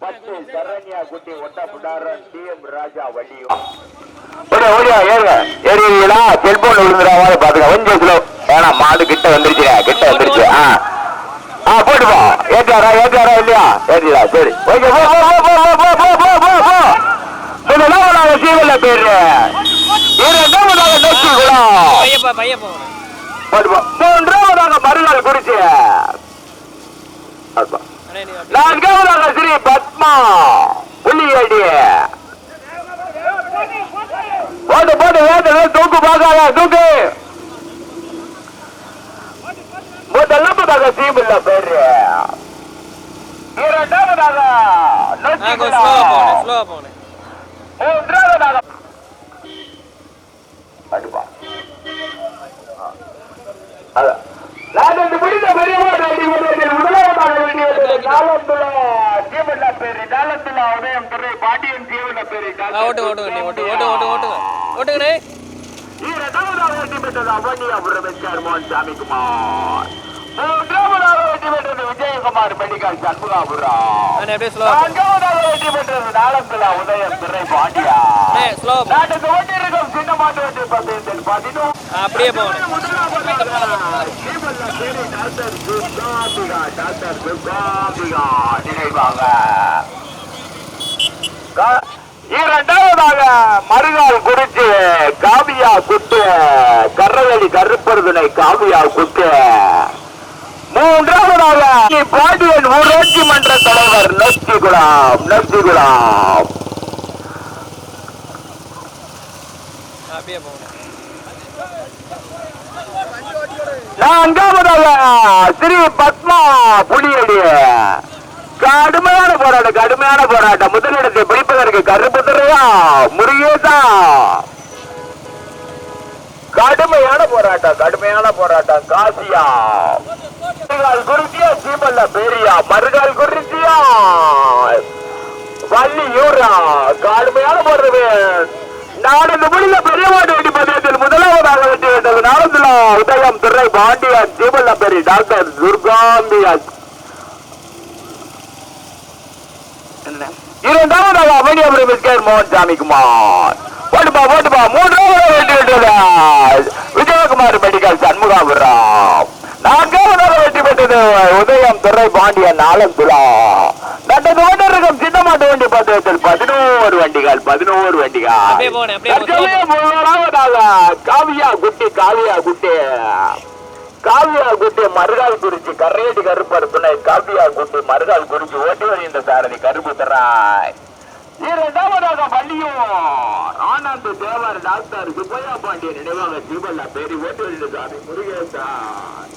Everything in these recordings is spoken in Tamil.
பத்து சரண்யா குட்டி ஒட்ட புடாரன் டி எம் ராஜா வள்ளியும் ஓடியா ஓடியா ஏறுங்க. ஏறிங்களா செல்போன் விழுந்துடாம பாத்துக்க கொஞ்சம் ஸ்லோ ஏன்னா மாடு கிட்ட வந்துருச்சு கிட்ட வந்துருச்சு. ஆ. ஆ போட்டு போ ஏற்றாரா ஏற்றாரா இல்லையா? ஏற்றா சரி. ஓகே போ போ போ போ போ போ போ போ போ. முதலாவதாக சீவல்ல பேரு? இரண்டாவதாக நோக்கி குளம் பையப்பா பையப்பா. போட்டு போ மூன்றாவதாக மறுநாள் குறிச்சி அப்பா அண்ணே நீ ஆத்மா புள்ளி ஐடிய. போட்டு போட்டு வேதனை தூக்கு பார்க்காத தூக்கு. முதலாவதாக தீமில்ல பேரு இரண்டாவதாக மூன்றாவதாக. நான் முடிந்த பெரியவர் முதலாவதாக நாலந்துள்ள పేరు ఇదాలత్తుల ఉదయం తొర్రి పాటియం జీవుల పేరు ఓటు ఓటు ఓటు ఓటు ఓటు ఓటు ఓటుకురే ఈ రథమున ఓటు పెట్టదు అవన్నీ అప్పుడు அப்படியே போகணும் இரண்டாவதாக மறுநாள் குறிச்சு காவியா குத்து கரவெளி கருப்பருதுனை காவியா குத்து. மூன்றாவதாக பாண்டியன் ஊராட்சி மன்ற தலைவர் நொச்சிகுலாம் நொச்சிகுலாம் அப்படியே போகணும். நான்காவதாக ஸ்ரீ பத்மா புலியடி. கடுமையான போராட்டம் கடுமையான போராட்டம். முதலிடத்தை பிடிப்பதற்கு கருப்பு திரையா முருகேசா. கடுமையான போராட்டம் கடுமையான போராட்டம். காசியா. குறிச்சியா சீமல்ல பேரியா மறுகால் குறிச்சியா. வள்ளி யூரா கடுமையான போராட்டம். நாடு முடியல பெரிய மாட்டு பந்தயத்தில் முதலாவதாக வெற்றி பெற்றது உதயம் துறை டாக்டர் துர்காம்பியா இரண்டாவதாக மிஸ்கர் மோகன் சாமிக்குமார் ஓட்டுப்பா ஓட்டுப்பா மூன்றாவதாக வெற்றி பெற்றது விஜயகுமார் மெடிக்கல் சண்முகாபுரம் நான்காவதாக உதயம் துறை பாண்டியன் ஆலந்துலா நடந்து கொண்டிருக்கும் சின்ன மாட்டு வண்டி பந்தயத்தில் பதினோரு வண்டிகள் பதினோரு வண்டிகள். காவியா குட்டி காவியா குட்டி. காவியா குட்டி மறுகால் குறிச்சி கரையடி கருப்பர் துணை காவியா குட்டி மறுகால் குறிச்சி ஓட்டி வருகின்ற சாரதி கருப்பு தராய். இரண்டாவதாக பள்ளியும் ஆனந்த் தேவர் டாக்டர் சுப்பையா பாண்டியன் நினைவாக தீபல்லா பேரி ஓட்டி வருகின்ற சாமி முருகேசான்.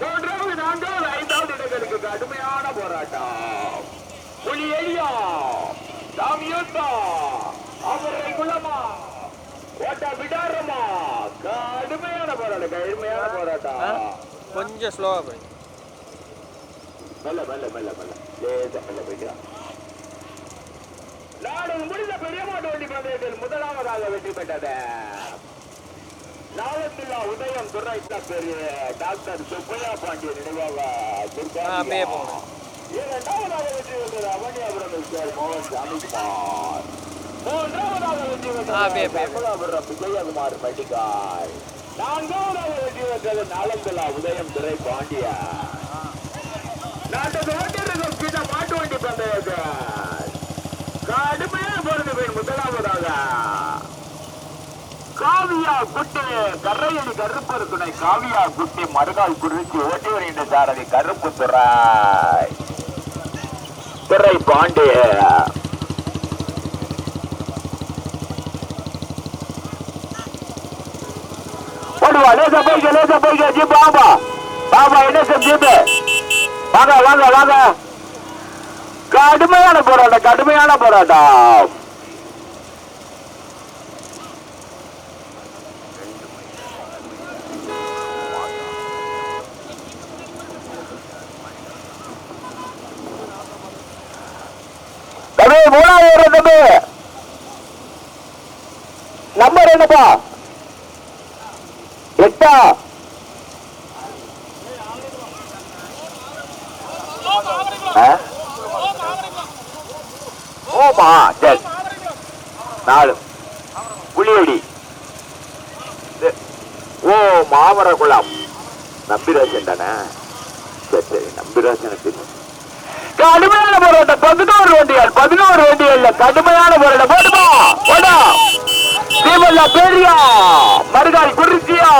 மூன்றாவது நான்காவது ஐந்தாவது இடங்களுக்கு கடுமையான போராட்டம். புலி எலியா சாமியோட்டா அவரை குலமா ஓட்ட விடாரமா கடுமையான போராட்டம் கடுமையான போராட்டம். கொஞ்சம் ஸ்லோவா போய். மெல்ல மெல்ல மெல்ல மெல்ல. லேசா மெல்ல போய்க்கலாம் நாடு முடிந்த பெரிய மாட்டு வண்டி பந்தயத்தில் முதலாவதாக வெற்றி பெற்றது. நாளத்துல்லா உதயம் துரைத்தா பெரிய டாக்டர் சுப்பையா பாண்டிய நினைவாக அப்படியே போகணும் இரண்டாவதாக வெற்றி வந்தது அவனியாபுரம் மிஸ்டர் மோகன் சாமிக்குமார். மூன்றாவதாக வெற்றி வந்தது அமலாபுரம் விஜயகுமார் மட்டிகாய் நான்காவதாக வெற்றி வந்தது நாளத்துல்லா உதயம் துரை பாண்டியா. நாட்டை ஓட்டிருக்கிற மாட்டு வண்டி பந்தயத்தை கடுமையாக போறது முதலாவதாக. காவியா குட்டி. கரையடி கருப்பர் துணை. காவியா குட்டி. மறுகால் குறிச்சி ஓட்டி வருகின்ற சாரதி கருப்பு துறை. துறை பாண்டிய ஓடுவா லேசா போய்க்க லேசா போய்க்க ஜீப் வாங்கப்பா. பாபா என்ன சார் ஜீப்பு? வாங்க வாங்க வாங்க. கடுமையான போராட்டம் கடுமையான போராட்டம் தம்பி மூணாவது வரும் தம்பி நம்பர் என்னப்பா? எட்டா? ஆ? ஓமா சரி. நாலு. புளியடி இது- ஓ மாமரகுளம். நம்பிராஜன் தானே? சரி சரி நம்பிராஜனுக்கு கடுமையான போராட்டம். பதினோரு வண்டிகள். பதினோரு வண்டிகள் கடுமையான போராட்டம். போடுமா? போடா. தீபல்லா பெரியா மருகால் குறிச்சியா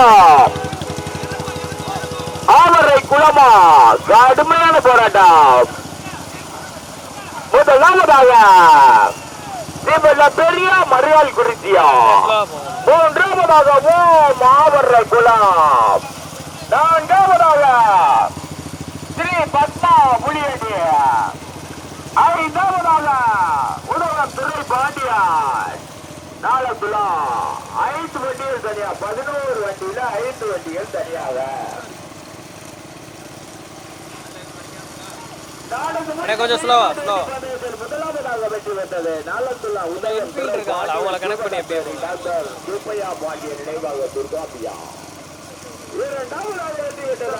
ஆவரை குளமா? கடுமையான போராட்டம். முதலாவதாக தீபல்லா பெரியா மருகால் குறிச்சியா மூன்றாவதாக ஓ மாவர குளம். நான்காவதாக புலியடி. ஐந்தாவதாக உலகம் துறை பாண்டியார். நாலு ஐந்து வண்டிகள் தனியா பதினோரு வண்டியில ஐந்து வண்டிகள் தனியாக. கொஞ்சம். முதலாவதாக வெற்றி பெற்றது. நாலந்துல்லா உதயம் அவங்கள பண்ணி போகணும். டாக்டர் சுப்பையா பாண்டிய நினைவாக துர்காபியா இரண்டாவதாக வெற்றி பெற்றது.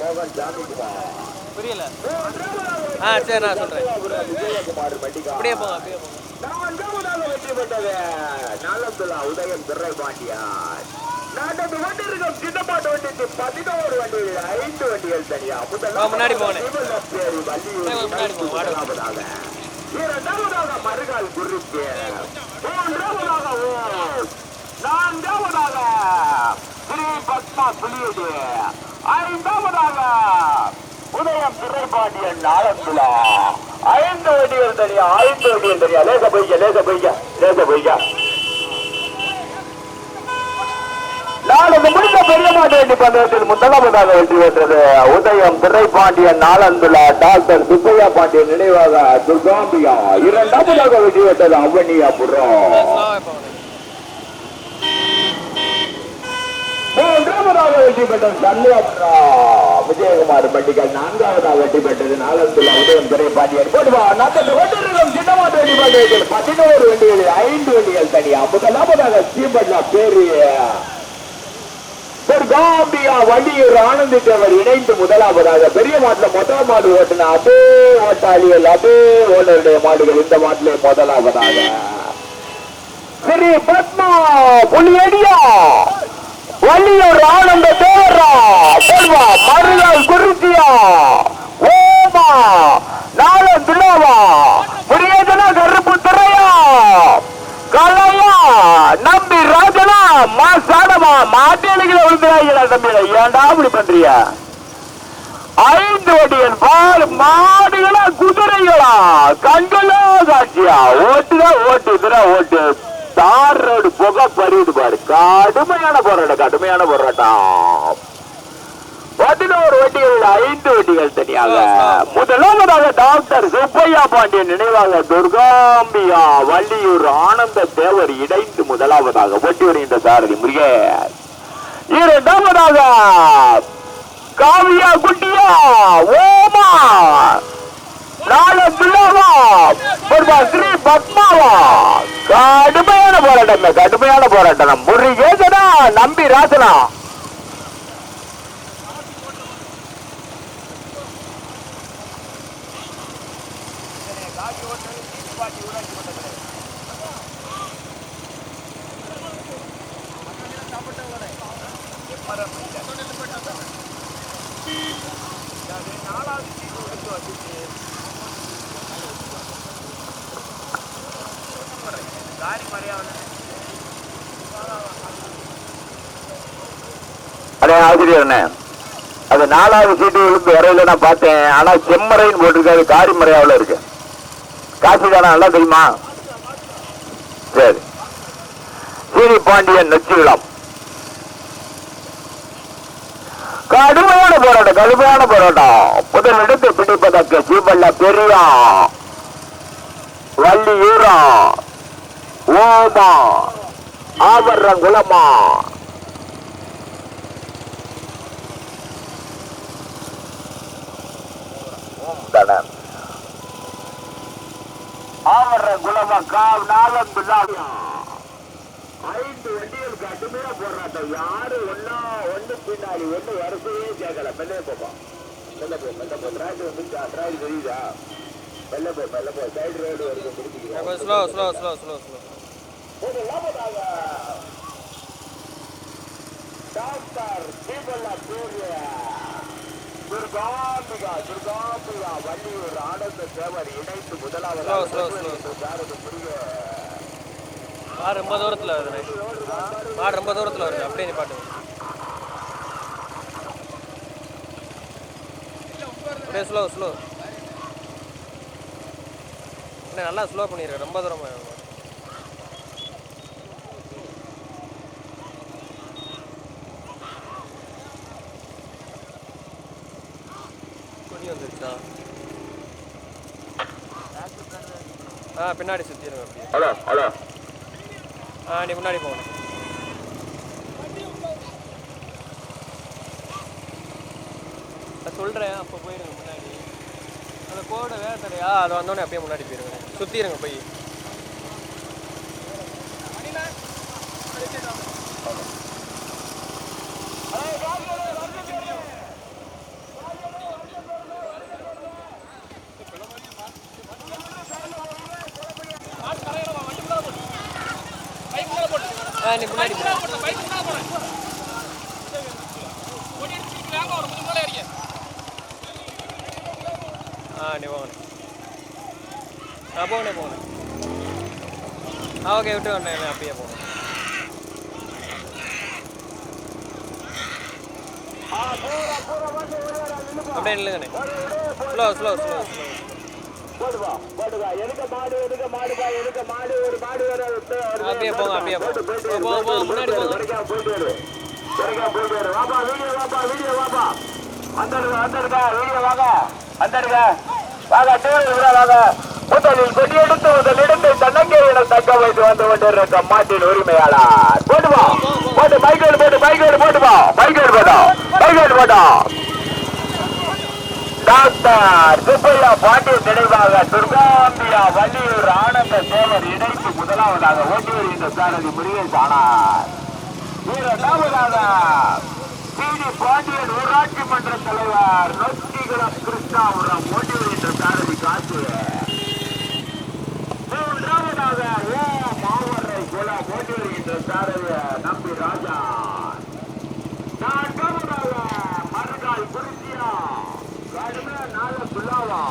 மோகன் புரியல. ஆ சரி நான் சொல்றேன். அப்படியே போங்க அப்படியே போங்க. வெற்றி பெற்றது நாலந்துல்லா உதயம் துரை பாண்டியார் சின்னப்பாட்டு வண்டிக்கு பதினோரு வண்டிகள் ஐந்து வண்டிகள் தனியா முன்னாடி போகணே. இரண்டாவதாக மறுகால் குறிச்சி மூன்றாவதாக நான்காவதாக ஸ்ரீ பத்மா புலியது. ஐந்தாவதாக உதயம் திரைப்பாண்டியன் நாளந்துலா. ஐந்து வண்டிகள் தனியா ஐந்து வண்டிகள் தனியா. லேச போய்க்க லேச போய்க்க லேச போய்க்க. நாலு முடிந்த பெரிய மாட்டு பந்தயத்தில் முதலாவதாக வெற்றி பெற்றது. உதயம் திரைப்பாண்டியன் நாளந்துலா டாக்டர் சுப்பையா பாண்டியன் நினைவாக துர்காம்பியா இரண்டாவதாக வெற்றி பெற்றது அவனியா புறம் போகணும் மூன்றாவதாக வெற்றி பெற்ற சண்முகபுரம் விஜயகுமார் பட்டிகள் நான்காவதாக வெற்றி பெற்றது. நாளந்துலா உதயம் திரைப்பாண்டியன் போடுவா நாற்பத்தி ஒன்றிலும் சின்னமாட்டு வண்டி பதினோரு வண்டிகள் ஐந்து வண்டிகள் தனியா. முதலாவதாக ஸ்ரீபட்லா பேரிய துர்காம்பியா வள்ளியூர் ஆனந்தித்தவர் இணைந்து முதலாவதாக பெரிய மாட்டுல முதல் மாடு ஓட்டின அதே ஓட்டாளிகள் அதே ஓனருடைய மாடுகள் இந்த மாட்டிலே முதலாவதாக. ஸ்ரீ பத்மா புலியடியா! வள்ளியூர் ஆனந்த தேவரா செல்வா மருதாள் குறிச்சியா ஓமா நாள துணாவா முரியதனா கருப்பு துறையா கலையா நம்பி ராஜனா மா சாடமா மாட்டேனுகளை விழுந்துறாய்களா தம்பியா ஏன்டா அப்படி பண்றியா ஐந்து வண்டிகள் பால் மாடுகளா குதிரைகளா கண்களா காட்சியா ஓட்டுதா ஓட்டு இதுடா ஓட்டு. தார் ரோடு புகை பறியுது பாரு. கடுமையான போராட்டம் கடுமையான போராட்டம். பதினோரு வண்டிகள் ஐந்து வண்டிகள் தனியாக. முதலாவதாக டாக்டர் சுப்பையா பாண்டியன் நினைவாக துர்காம்பியா வள்ளியூர் ஆனந்த தேவர் இணைந்து முதலாவதாக ஒட்டி வருகின்ற சாரதி முருகேஷ். இரண்டாவதாக காவியா குட்டியா ஓமா நாலு பிள்ளாவா ஒருவா ஸ்ரீ பத்மாவா கடுமையான போராட்டம் கடுமையான போராட்டம். முருகேசனா நம்பி ராசனா அண்ணே அது நாலாவது சீட்டு விழுந்து வரையில நான் பார்த்தேன். ஆனா செம்மறைன்னு போட்டிருக்காரு காரிமறையாவில் இருக்கு. காசு தானே நல்லா தெரியுமா? சரி. சீனி பாண்டியன் நச்சுவிழம் கடுமையான போராட்டம் கடுமையான போராட்டம். புதன் இடத்தை பிடிப்பதற்கு சீபல்ல பெரியா வள்ளியூரா ஓமா ஆவரங்குளமா குலமா? ஆவர்ற குலமா காவ் நாளம் ஐந்து வண்டிகள் கடுமையா போடுறாங்க யாரு ஒன்னா ஒண்ணு பின்னாடி ஒண்ணு வரிசையே கேட்கல மெல்லே போப்பா மெல்ல போ மெல்ல போ. டிராக் வந்துச்சா டிராக் தெரியுதா? மெல்ல போ மெல்ல போ. சைடு ரோடு வரைக்கும் பிடிச்சிக்கிறோம். Slow slow slow slow slow slow முதலாவதாக டாக்டர் தீபல்லா சூரிய துர்காம்பிகா துர்காம்பிகா வள்ளியூர் ஆனந்த தேவர் இணைத்து முதலாவது புரிய மாடு ரொம்ப தூரத்தில் வருது மாடு ரொம்ப தூரத்தில் வருது அப்படியே நிப்பாட்டு அப்படியே ஸ்லோ ஸ்லோ என்ன நல்லா ஸ்லோ பண்ணிடுறேன் ரொம்ப தூரமாக வருது. துணி வந்துருச்சா ஆ பின்னாடி சுற்றிடுங்க அப்படியே. ஹலோ ஹலோ ஆ நீ முன்னாடி போகணும். நான் சொல்கிறேன் அப்போ போயிடுங்க முன்னாடி. அந்த கோடை வேற தடையா அது வந்தோடனே அப்படியே முன்னாடி போயிருங்க. சுற்றிடுங்க போய் ஆ நீ முன்னாடி போ. ஆ நீ போகணும் ஆ போகணே போகணே ஆ ஓகே விட்டு வந்தேன் அப்படியே போகும் அப்படியே நில்லுங்கண்ணே ஸ்லோ ஸ்லோ ஸ்லோ ஸ்லோ போடுவா போடுவா எதுக்க மாடு எதுக்க மாடுப்பா எதுக்க மாடு ஒரு மாடு வேற விட்டு வருது. அப்படியே போங்க, அப்படியே போங்க. போட்டு, போயிட்டு போ, போ, வரு, முன்னாடி போயிட்டு போங்க. வரு, வரைக்கும் போயிட்டு வரு. வரைக்கும் போயிட்டு வரு. வாப்பா வீடியோ வாப்பா வீடியோ வாப்பா வந்துடுங்க வந்துடுங்க வீடியோ வாங்க வந்துடுங்க வாங்க டூர் வாங்க முதலில் கொடியெடுத்து முதலிடத்தை தன்னங்கே என தக்க வைத்து வந்து கொண்டிருக்க மாட்டின் உரிமையாளர். போட்டுவா போட்டு பைக்கேடு போட்டு பைக்கேடு போட்டுவா பைக்கேடு போட்டோம் பைக்கேடு போட்டோம் டாக்டர் சுப்பையா பாண்டியன் நினைவாக துர்காம்பியா வள்ளியூர் ஆனந்த தேவர் இணைத்து முதலாவதாக ஓட்டி இந்த சாரதி முருகேஷ் ஆனார். இரண்டாவதாக சிடி பாண்டியன் ஊராட்சி மன்ற தலைவர் நொச்சிகுளம் கிருஷ்ணாபுரம் ஓட்டி வருகின்ற சாரதி காசு மூன்றாவதாக ஓ மாவரை குலம் ஓட்டி வருகின்ற சாரதி நம்பி ராஜா நான்காவதாக மறுநாள் குறிச்சியா கடுமையான நாள சுல்லாவா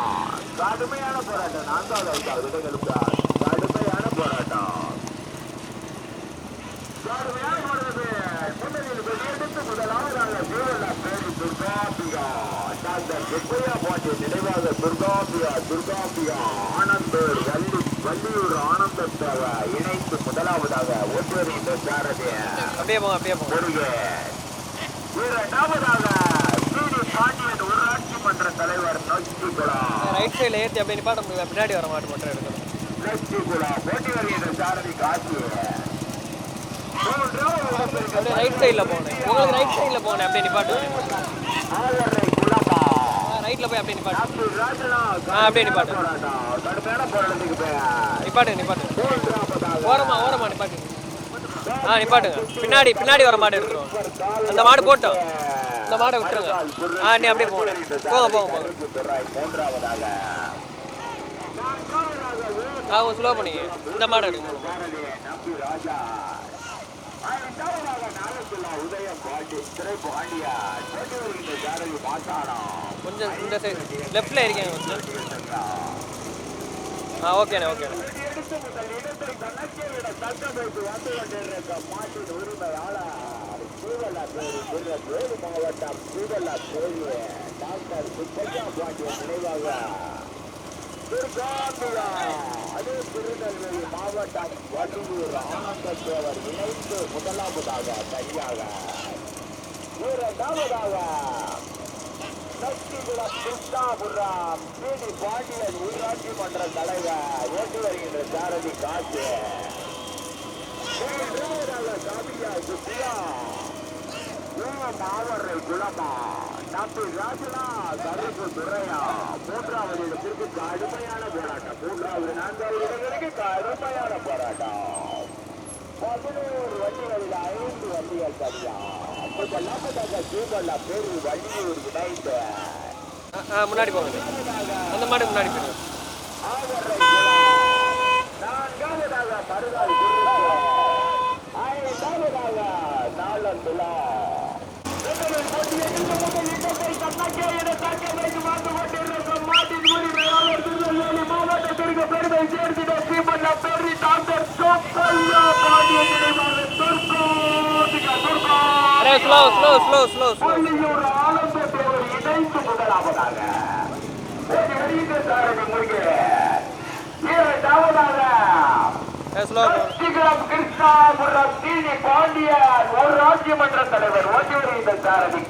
கடுமையான போராட்டம் நான்காவது ஐந்தாவது இடங்களுக்கு கடுமையான போராட்டம் கடுமையான போராட்டம் முன்னணியில் வெளியெடுத்து முதலாவதாக ஜீவன பேரி துர்காபிகா டாக்டர் சுப்பையா பாண்டிய நினைவாக துர்காபியா துர்காபியா ஆனந்தூர் வள்ளி வள்ளியூர் ஆனந்தத்தேவ இணைத்து முதலாவதாக வருகின்ற சாரதிய அப்படியே போங்க அப்படியே போங்க இரண்டாவதாக சிடி பாண்டியன் ஊராட்சி மன்ற தலைவர் நொச்சிகுளம் ரைட் சைடில் ஏற்றி அப்படியே நிப்பாட்ட முடியல பின்னாடி வர மாட்டு மட்டும் எடுக்கணும். அப்படியே ரைட் சைடில் போகணும் உங்களுக்கு ரைட் சைடில் போகணும் அப்படியே நிப்பாட்டு. ரைட்டில் போய் அப்படியே நிப்பாட்டு. ஆ, அப்படியே நிப்பாட்டு. நிப்பாட்டு நிப்பாட்டு ஓரமா ஓரமா நிப்பாட்டு ஆ நிப்பாட்டுங்க. பின்னாடி பின்னாடி வர மாடு எடுத்துருவோம் அந்த மாடு போட்டோம். இந்த மாடை விட்டுருங்க. ஆ நீ அப்படியே போங்க போங்க போங்க. போங்க துறை ஸ்லோ பண்ணிங்க இந்த மாடை எடுங்க. கொஞ்சம் இந்த சைடு லெஃப்டில் இருக்கேன் கொஞ்சம். ஆ ஓகேண்ணே ஓகேண்ணே எடுத்து முதல் இடத்தை தனக்கே விட தக்க வைத்து வந்து கொண்டிருக்க மாட்டின் உரிமையாளர். சூழலா பேரு திரு மாவட்டம் திருவள்ளா பேரு டாக்டர் சுப்பையா பாண்டிய நினைவாக துர்காம்பியா அதே திருநெல்வேலி மாவட்டம் வள்ளியூர் ஆனந்தத்தேவர் இணைந்து முதலாவதாக தனியாக இரண்டாவதாக நச்சிகுளம் சுத்தாபுரம் பிடி பாண்டியன் ஊராட்சி மன்ற தலைவர் ஓட்டி வருகின்ற சாரதி காசு மூன்றாவதாக காமியா சுத்தியா மாவரை குளமா டாக்டர் ராஜனா கருப்பு துறையா மூன்றாவது இடத்திற்கு கடுமையான போராட்டம் மூன்றாவது நான்காவது இடங்களுக்கு கடுமையான போராட்டம் பதினோரு வண்டிகளில் ஐந்து வண்டிகள் தனியா கொஞ்சம் முதலாவதாக சூப்பர்ல பேரு வண்டியூர் இணைந்து முன்னாடி போகணும் அந்த மாடு முன்னாடி போங்க ஆவரை குளம். நான்காவதாக மருதாள் குருவி. ஐந்தாவதாக நாளந்துலா. முதலில் போட்டியில் முதல் இடத்தை தன்னகே என தக்க வைத்து வந்து கொண்டிருக்கும் மாட்டின் உரிமையாளர் திருநெல்வேலி மாவட்டத்திற்கு பெருமை சேர்த்திட ஸ்ரீமன்ன பெரி டாக்டர் சொப்பையா பாண்டிய நினைவாக சொர்க்கோதிக சொர்க்கோ அடே slow slow slow slow slow Palliyur Anand Thevar இணைந்து முதலாவதாக ஒரு வெளியீட்டு சாரணி இரண்டாவதாக ஸ்லோ கிருஷ்ணாபுரம் தீனி பாண்டியன் ஒரு ராஜ்யமன்ற தலைவர் ஒட்டியூர் இந்த சாரணி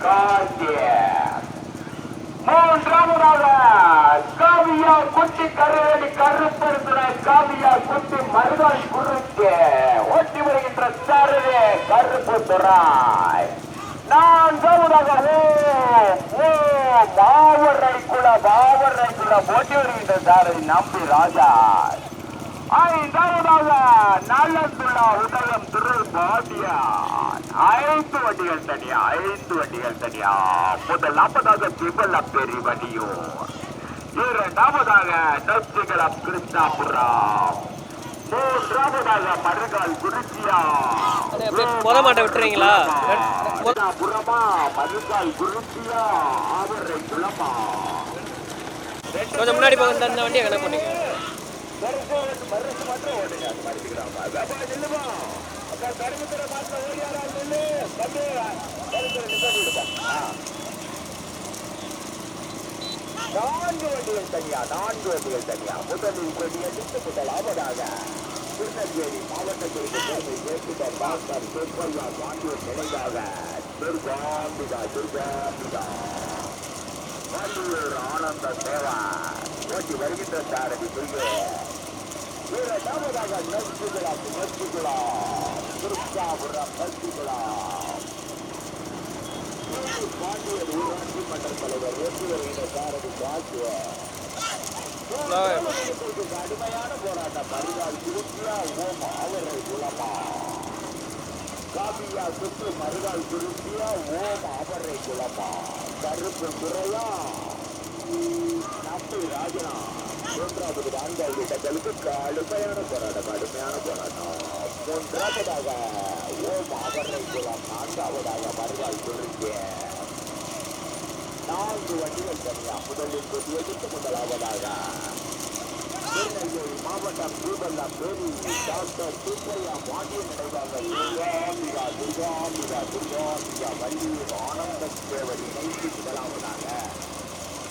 மூன்றாவதாக காவியா குட்டி கருவடி கருப்பெருந்துறை காவியா குட்டி மருதாள் குறுக்கு ஓட்டி வருகின்ற சாரதி கருப்பு துறாய் நான்காவதாக ஓ ஓ மாவரை குல மாவரை குல ஓட்டி வருகின்ற சாரதி நம்பி ராஜா ஐந்தாவதாக நல்லத்துள்ளா உதயம் திரு பாண்டியான் ஐந்து வண்டிகள் தனியா ஐந்து வண்டிகள் தனியா. முதல் நாற்பதாக திபல் அப்பேரி வண்டியூர் இரண்டாவதாக நொச்சிகளம் கிருஷ்ணாபுரம் மூன்றாவதாக மருகால் குறிச்சியா. அடே, அப்படியே முத மாட்டை விட்டுறீங்களா? புறமா மருகால் குறிச்சியா. ஆவரை குளமா. கொஞ்சம் முன்னாடி போக இந்த இந்த வண்டியை கணக்கு பண்ணிக்க நான்கு வண்டிகள் தனியா நான்கு வண்டிகள் தனியா. முதலில் கொடிய அடித்து முதலாவதாக திருநெல்வேலி மாவட்டத்திற்கு பெருமை சேர்த்துட்ட டாக்டர் சுப்பையா பாண்டியன் நினைவாக துர்காம்பிகா துர்காம்பிகா. வள்ளியூர் ஆனந்த தேவா ஓட்டி வருகின்ற சாரதி புரியே இரண்டாவதாக நச்சுகுளம் நச்சுகுளம் திருச்சாபுரம் நச்சுகுளம் பாண்டியர் ஊராட்சி மன்ற தலைவர் ஓட்டி சாரதி பாக்கியர் கடுமையான போராட்டம் மறுநாள் திருச்சியா ஓம் அவரை குலமா காபியா சுற்று மறுநாள் திருச்சியா ஓம் அவரை குலமா கருப்பு துறையா நம்பி ராஜனா மூன்றாவது நான்காவது இடங்களுக்கு கடுமையான போராட்டம் கடுமையான போராட்டம் மூன்றாவதாக ஓம் அவரை குளம் நான்காவதாக வருவாய் திருச்சிய நான்கு வண்டிகள் தனியா முதலில் கொண்டு எடுத்து முதலாவதாக திருநெல்வேலி மாவட்டம் தீபல்லா பேரி டாக்டர் சுப்பையா பாண்டியன் நினைவாக துர்காம்பிகா துர்காம்பிகா துர்காம்பிகா வள்ளியூர் ஆனந்த தேவரி நைட்டு முதலாவதாக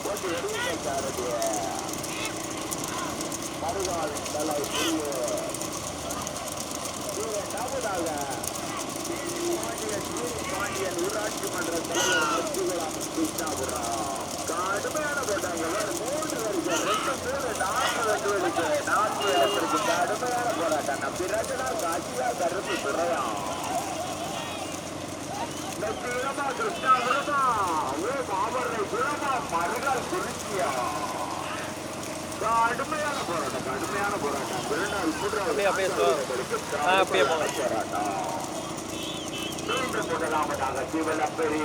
கொண்டு எடுங்க சாரதி மறுநாள் தலை புரிய இரண்டாவதாக பாண்டியன் ஊராட்சி மன்ற தலைவர் மத்திகுளம் கிருஷ்ணாபுரம் கடுமையான போட்டாங்க மூன்று வரிசை ரெண்டு பேர் நான்கு ரெண்டு வரிசை நான்கு இடத்திற்கு கடுமையான போராட்டம் நம்பி ரஜனா காட்சியா கருப்பு பிறையா கிருஷ்ணா கிருஷ்ணாபுரமா ஓ மாவரை குளமா குறிச்சியா கடுமையான போராட்டம் கடுமையான போராட்டம் பிறநாள் அப்படியே, அப்படியே. போராட்டம் மீண்டும் முதலாவதாக சிவலப்பெரி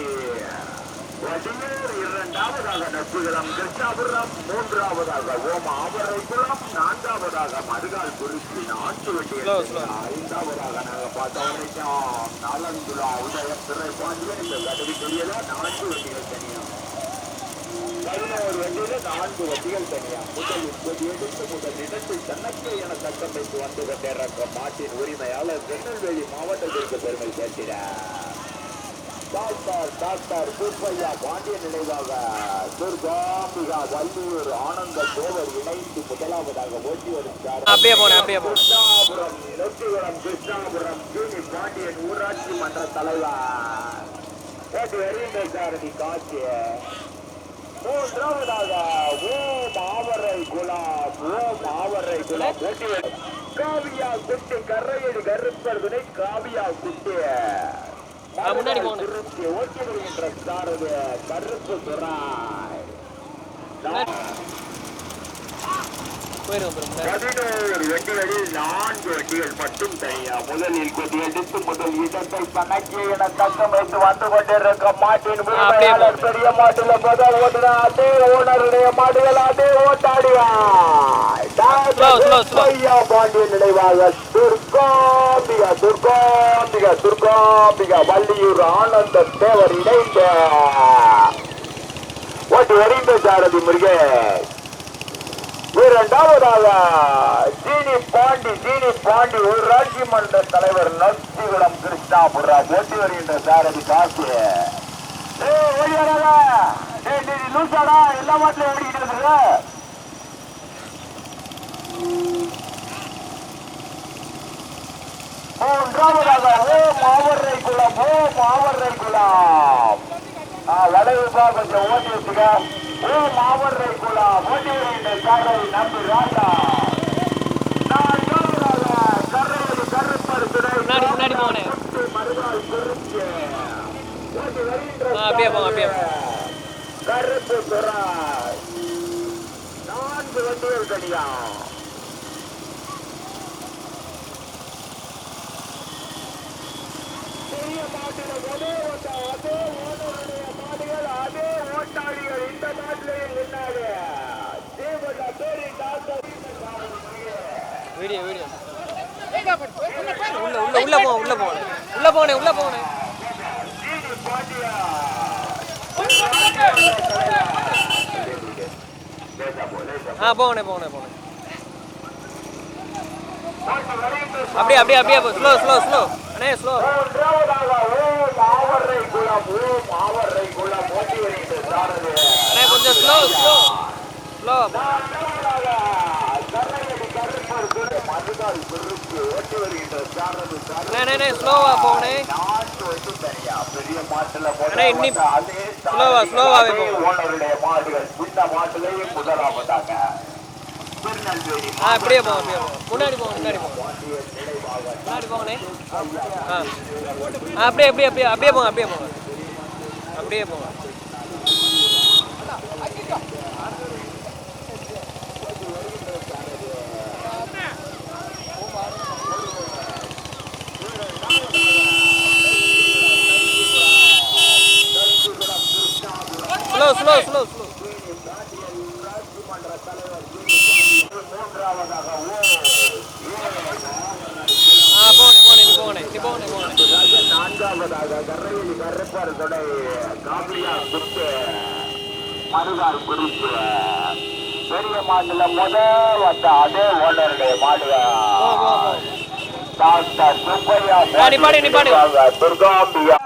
வடிவேர் இரண்டாவதாக நட்புகளம் கிருஷ்ணாபுரம் மூன்றாவதாக ஓம ஆவரைக்குளம் நான்காவதாக மறுகால் குறிச்சி நான்கு Slow, slow. வெட்டி ஐந்தாவதாக நாங்க பார்த்த வரைக்கும் நாலந்துலா உதயம் திரை பாண்டியன் இந்த கதவி தெரியல நான்கு வண்டிகள் தனியா பதினோரு வண்டியில நான்கு வண்டிகள் தனியா முதல் கொடி எடுத்து முதல் இடத்தில் தன்னக்கே என தக்கம் வைத்து வந்து கொண்டிருக்க மாட்டின் உரிமையாளர் திருநெல்வேலி மாவட்டத்திற்கு பெருமை சேர்க்கிறார் டாக்டர் டாக்டர் சுப்பையா பாண்டிய நினைவாக துர்காம்பிகா வள்ளியூர் ஆனந்த தேவர் இணைந்து முதலாவதாக ஓட்டி வருகிறார் அப்படியே போனேன் அப்படியே கிருஷ்ணாபுரம் நொச்சிகுளம் கிருஷ்ணாபுரம் ஜூனி பாண்டியன் ஊராட்சி மன்ற தலைவர் ஓட்டி வருகின்ற சாரதி காட்சி மூன்றாவதாக ஓம் ஆவரை குலாம் ஓம் ஆவரை குலாம் வரு- காவியா குட்டி கரையடி கருப்பர் துணை காவியா குட்டி. முன்னாடி. திருச்சி ஓட்டி வருகின்ற சாரதி கருப்பு துறாய் போயிருங்க bro, முன்னாடி. பதினோரு வண்டிகளில் நான்கு வண்டிகள் மட்டும் தனியா. முதலில் எடுத்து முதல் இடத்தை கணக்கே என தக்கம் வைத்து வந்து கொண்டிருக்க மாட்டின் உரிமையாளர் பெரிய மாட்டுல முதல் ஓட்டுநர் அதே ஓனருடைய மாடுகள் அதே பாண்டியன் நினைவாக துர்காம்பிகா துர்காம்பிகா துர்காம்பிகா வள்ளியூர் ஆனந்த தேவர் இணைந்த ஓட்டு வருகின்ற சாரதி முருகேஷ். இரண்டாவதாக ஜீனி பாண்டி ஜீனி பாண்டி ஊராட்சி மன்ற தலைவர் நந்திகுளம் கிருஷ்ணாபுரம். ஓட்டி வருகின்ற சாரதி காசு. லூசாடா? எல்லா மாட்டிலும் ஓடிக்கிட்டு இருக்கிற மூன்றாவதாக ஓ மாவரை குளம் ஓ மாவரை குளம். வளைவுப்பா கொஞ்சம் ஓட்டி வச்சுக்க. ஓ மாவரை வருகின்ற சாரை நம்பி ராஜா. நான்காவதாக கரையடி கருப்பர் துணை முன்னாடி, முன்னாடி. முத்து மறுநாள் குறிச்சி ஓட்டி வருகின்ற ஆ, அப்படியே போங்க, அப்படியே போங்க. கருப்பு துறை. நான்கு வண்டிகள் தனியா. பெரிய மாட்டில ஒரே ஓட்ட அதே மாடுகள் அதே ஓட்டாளிகள். இந்த மாட்டிலையும் நின்னாங்க தேவட பேரி டாக்டர் வீடியோ வீடியோ. உள்ள உள்ள உள்ள போ உள்ள போனே உள்ள போனே உள்ள போனே போ, போ. ஆ போனே போனே போனே அப்படியே அப்படியே அப்படியே போ. ஸ்லோ ஸ்லோ ஸ்லோ அண்ணே ஸ்லோ மூன்றாவதாக ஓ மாவரை குளம் ஓ மாவரை குளம் அண்ணே கொஞ்சம் ஸ்லோ ஸ்லோ ஸ்லோ ஸ்லோவா போனே ஸ்லோவா, ஸ்லோவாவே ஆ அப்படியே போங்க அப்படியே போங்க முன்னாடி முன்னாடி முன்னாடி போங்கண்ணே. ஆ, அப்படியே அப்படியே அப்படியே அப்படியே போங்க அப்படியே போங்க. அப்படியே போங்க. ஸ்லோ ஸ்லோ ஸ்லோ நான்காவதாக கரையடி கருப்பர் தொடை குத்து குறிப்பு பெரிய மாட்டுல முத வந்த அதே ஓனருடைய டாக்டர் சுப்பையா நிப்பாடு. துர்காம்பியா